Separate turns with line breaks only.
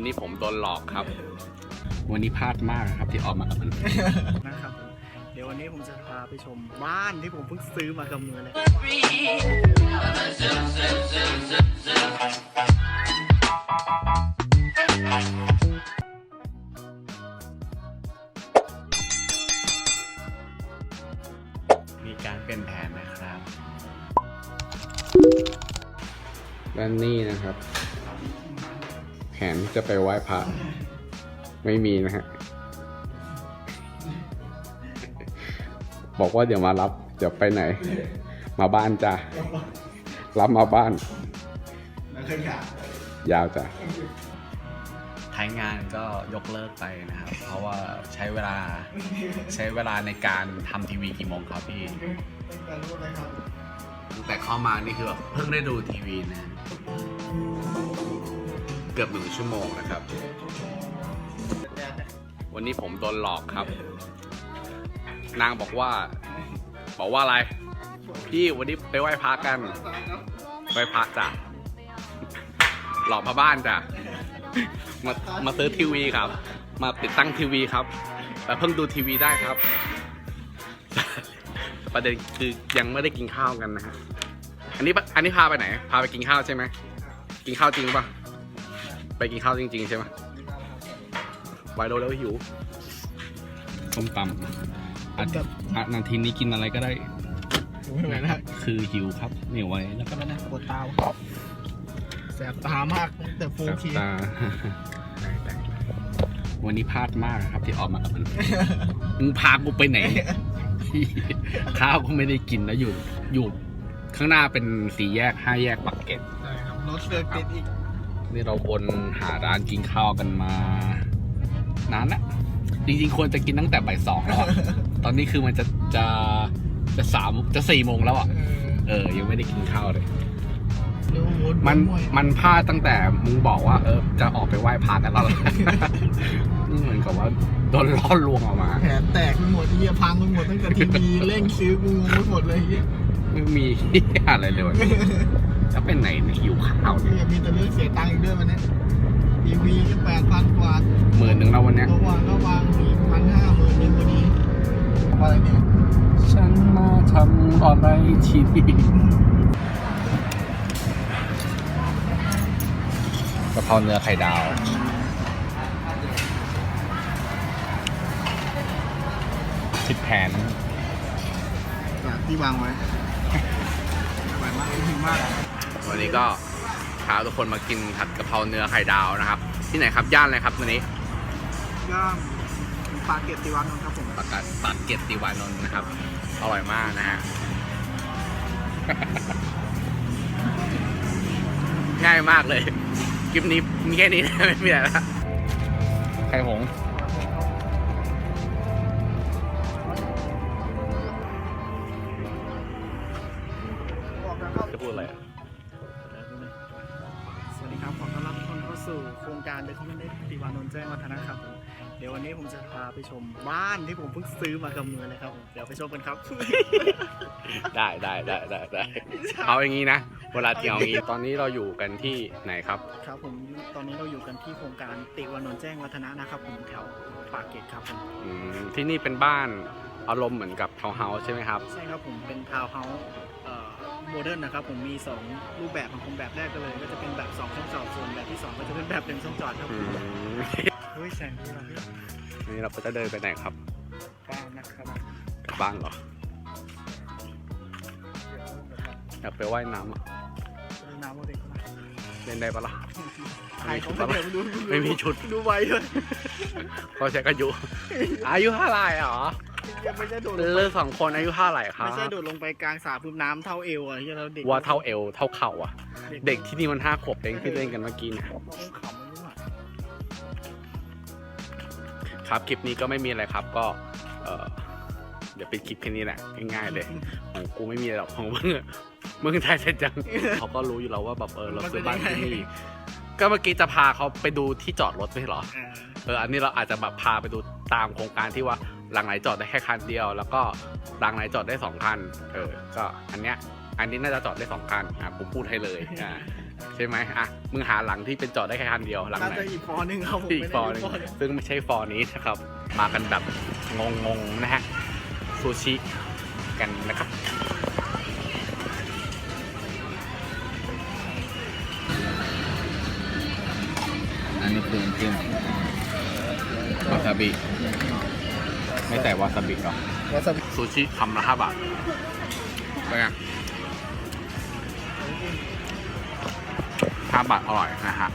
วันนี้ผมโดนหลอกครับ วันนี้พลาดมากครับที่ออกมากับมัน
นะครับผมเดี๋ยววันนี้ผมจะพาไปชมบ้านที่ผมเพิ่งซื้อมากับมือเลย
มีการเปลี่ยนแผนนะครับ และนี่นะครับ แผนจะไปไหว้พระไม่มีนะฮะ บอกว่าเดี๋ยวมารับ เดี๋ยวไปไหน มาบ้านจ้ะ รับมาบ้าน ยาวจ้ะท้ายงานก็ยกเลิกไปนะครับ เพราะว่าใช้เวลาใช้เวลาในการทำทีวีกี่โมงครับพี่ตั้งแต่เข้ามานี่คือแบบเพิ่งได้ดูทีวีนะ กือบหนึ่งชั่วโมงนะครับ วันนี้ผมโดนหลอกครับ นางบอกว่า บอกว่าอะไร พี่วันนี้ไปไหว้พระกัน ไหว้พระจ้ะ หลอกมาบ้านจ้ะ มามาซื้อทีวีครับ มาติดตั้งทีวีครับ แต่เพิ่งดูทีวีได้ครับ ประเด็นคือยังไม่ได้กินข้าวกันนะฮะ อันนี้อันนี้พาไปไหน พาไปกินข้าวใช่ไหม กินข้าวจริงปะ ไปกินข้าวจริง ๆ ใช่ไหมไวโรแล้วหิวส้มตำอัดอัดนาทีนี้กินอะไรก็ได้
ไม่ไหวแล้ว
คือหิวครับไม่ไหวแล้ว
ก็แล้วนะปวดตาแสบตามากแต่โฟ
สับ
คี
ตา วันนี้พลาดมากครับที่ออกมากับมันมึงพากูไปไหน ข้าวก็ไม่ได้กินแล้วอยู่ อยู่ข้างหน้าเป็นสี่แยกห้าแยกปักเกร็ด
ใช่ครับรถเสือกติดอีก
นี่เราวนหาร้านกินข้าวกันมานานละจริงๆควรจะกินตั้งแต่บ่ายสองแล้วอะตอนนี้คือมันจะจะจะสามจะสี่โมงแล้วอะ
เออ
เออยังไม่ได้กินข้าวเลย
เร็ววน
มัน
วน
มันพลาดตั้งแต่มึงบอกว่า เออ จะออกไปไหว้พระกันแล้วล่ะ นี่เหมือนกับว่าโดนล่อลวงออกมา
แผลแตกไปหมดเหี้ยพังไปหมดตั้งแต่ทีวีเร่งซื้อกูงงไปหมดเลยเหี้ย
ไม่มี อะไรเลยวันนี้ จะเป็นไหนเนี่ยหิวข้าวเนี่ย
เหี้ยมีแต่เรื่องเสียตังค์อีกด้วยวันนี้ทีวีก็แปดพันกว่า
หมื่นหนึ่งแล้ววันเนี้ย
เมื่อวานก็วางมีพันห้าหมื่นหนึ่งวันนี้อะไรเนี่ย
ฉันมาทำอะไรที่นี่กะเพราเนื้อไข่ดาวผิดแผน
จากที่วางไว้อร่อยมากจริงมาก
วันนี้ก็พาทุกคนมากินผัดกะเพราเนื้อไข่ดาวนะครับ ที่ไหนครับย่านอะไรครับวันนี้
ย่างปลาเกตติวันครับผม
ปากกาดปากเกร็ดติวานนท์นะครับ อร่อยมากนะฮะ ง่ายมากเลย คลิปนี้มีแค่นี้นะไม่มีอะไรแล้วไข่หงส์
สู่โครงการเดอะคอมเมนต์ติวานนท์แจ้งวัฒนะครับผมเดี๋ยววันนี้ผมจะพาไปชมบ้านที่ผมเพิ่งซื้อมากับมือเลยครับผมเดี๋ยวไปชมกันครับ
ได้ได้ได้ได้ได้เอาอย่างนี้นะเวลาเที่ยวอย่างนี้ตอนนี้เราอยู่กันที่ไหนครับ
ครับผมตอนนี้เราอยู่กันที่โครงการติวานนท์แจ้งวัฒนะนะครับผมแถวปากเกร็ดครับผม
อืมที่นี่เป็นบ้านอารมณ์เหมือนกับทาวน์เฮาส์ใช่ไหมครับ
ใช่ครับผมเป็นทาวน์เฮาส์ โมเดิร์นนะครับผมมี 2 รูปแบบของผมแบบแรกก็เลย ก็จะเป็นแบบ2ช่องจอดส่วนแบบที่ 2 ก็จะเป็นแบบหนึ่งช่องจอดครับ
อื
ผม
ม
เฮ้ยแสงที่เราเลือก
นี่เราก็จะเดินไปไหนครับ
บ้านนะครับ
กลับบ้านเหรออยากไปว่ายน้ำอะ
เล่นน้ำโมเด็กมา
เล่นได้ปะล่ะ
ถ่ายเขาไม่เดี๋ยวดูดู
ไม่มีชุด
ดูไว้เลย
เพราะใช้อายุอายุเท่าไหร่หรอ
ยังไม่ใช่โดดลง
เลือสองคนอายุเท่าไหร่ครับ
ไม่ใช่โดดลงไปกลางสระพื้นน้ำเท่าเอวอะที่เราเด็ก
ว่าเท่าเอวเท่าเข่าอะ เด็กที่นี่มันห้าขวบเองที่เล่นกันเมื่อกี้เนี่ย
ต้องขำมันด้วย
ครับคลิปนี้ก็ไม่มีอะไรครับก็ เออเดี๋ยวเป็นคลิปแค่นี้แหละง่ายๆเลยของกูไม่มีอะไรหรอกของมึงอะมึงถ่ายเสร็จยังเขาก็รู้อยู่แล้วว่าแบบเออเราซื้อบ้านที่นี่ก็เมื่อกี้จะพาเขาไปดูที่จอดรถไม่ใช่เหรอ
อ่า
เอออันนี้เราอาจจะแบบพาไปดูตามโครงการที่ว่า หลังไหนจอดได้แค่คันเดียว แล้วก็หลังไหนจอดได้สองคัน เออ ก็อันเนี้ย อันนี้น่าจะจอดได้สองคันอะผมพูดให้เลยอ่าใช่ไหมอะมึงหาหลังที่เป็นจอดได้แค่คันเดียวหลัง
น่า
ไหน
จะอีกฟอร์หนึ่งครับผม
อีก
ไม่
ฟ
ได้
อร์หนึง
ฟอร์หนึ่ง
ซึ่งไม่ใช่ฟอร์นี้นะครับ มากันแบบงงๆนะฮะซูชิกันนะครับอันนี้คือน้ำจิ้มวาซาบิ ไม่แต่วาซาบิหรอ
วาซาบิ
ซูชิคำละห้าบาทเป็นไงห้าบาทอร่อยนะฮะ